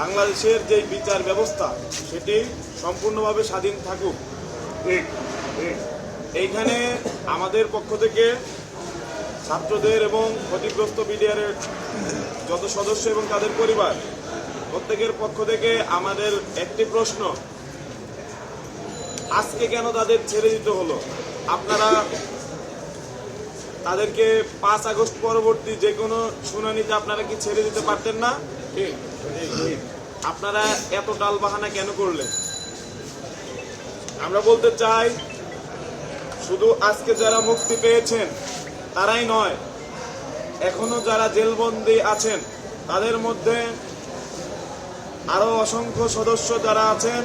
বাংলাদেশের যে বিচার ব্যবস্থা সেটি সম্পূর্ণভাবে স্বাধীন থাকুক। এইখানে আমাদের পক্ষ থেকে ছাত্রদের এবং ক্ষতিগ্রস্ত বিডিআরের যত সদস্য এবং তাদের পরিবার প্রত্যেকের পক্ষ থেকে আমাদের একটি প্রশ্ন আজকে কেন তাদের ছেড়ে দিতে হলো? আপনারা তাদেরকে পাঁচ আগস্ট পরবর্তী যে কোনো শুনানিতে আপনারা কি ছেড়ে দিতে পারতেন না? আপনারা এত টাল বাহানা কেন করলেন? আমরা বলতে চাই শুধু আজকে যারা মুক্তি পেয়েছেন তারাই নয় এখনও যারা জেলবন্দি আছেন তাদের মধ্যে আরও অসংখ্য সদস্য যারা আছেন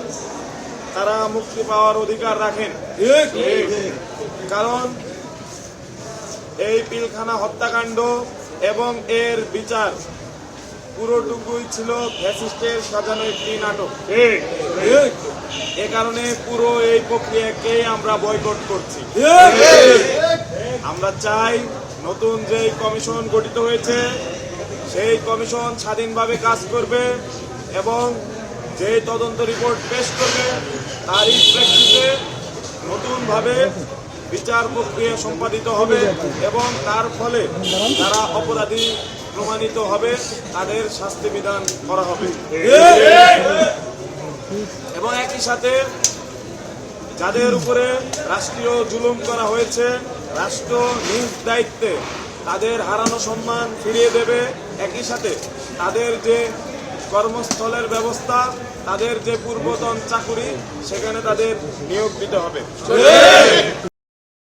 তারা মুক্তি পাওয়ার অধিকার রাখেন। কারণ এই পিলখানা হত্যাকাণ্ড এবং এর বিচার। পুরোটুকুই ছিল ফ্যাসিস্টের সাজানো একটি নাটক। এ কারণে পুরো এই প্রক্রিয়াকে আমরা বয়কট করছি। আমরা চাই নতুন যে কমিশন গঠিত হয়েছে, সেই কমিশন স্বাধীনভাবে কাজ করবে এবং যে তদন্ত রিপোর্ট পেশ করবে, তারই প্রেক্ষিতে নতুনভাবে বিচার প্রক্রিয়া সম্পাদিত হবে এবং তার ফলে যারা অপরাধী প্রমাণিত হবে, তাদের শাস্তি বিধান করা হবে। এবং একই সাথে যাদের উপরে রাষ্ট্রীয় জুলুম করা হয়েছে, রাষ্ট্র নিজ দায়িত্বে তাদের হারানো সম্মান ফিরিয়ে দেবে। একই সাথে তাদের যে কর্মস্থলের ব্যবস্থা, তাদের যে পূর্বতন চাকুরি, সেখানে তাদের নিয়োগ দিতে হবে।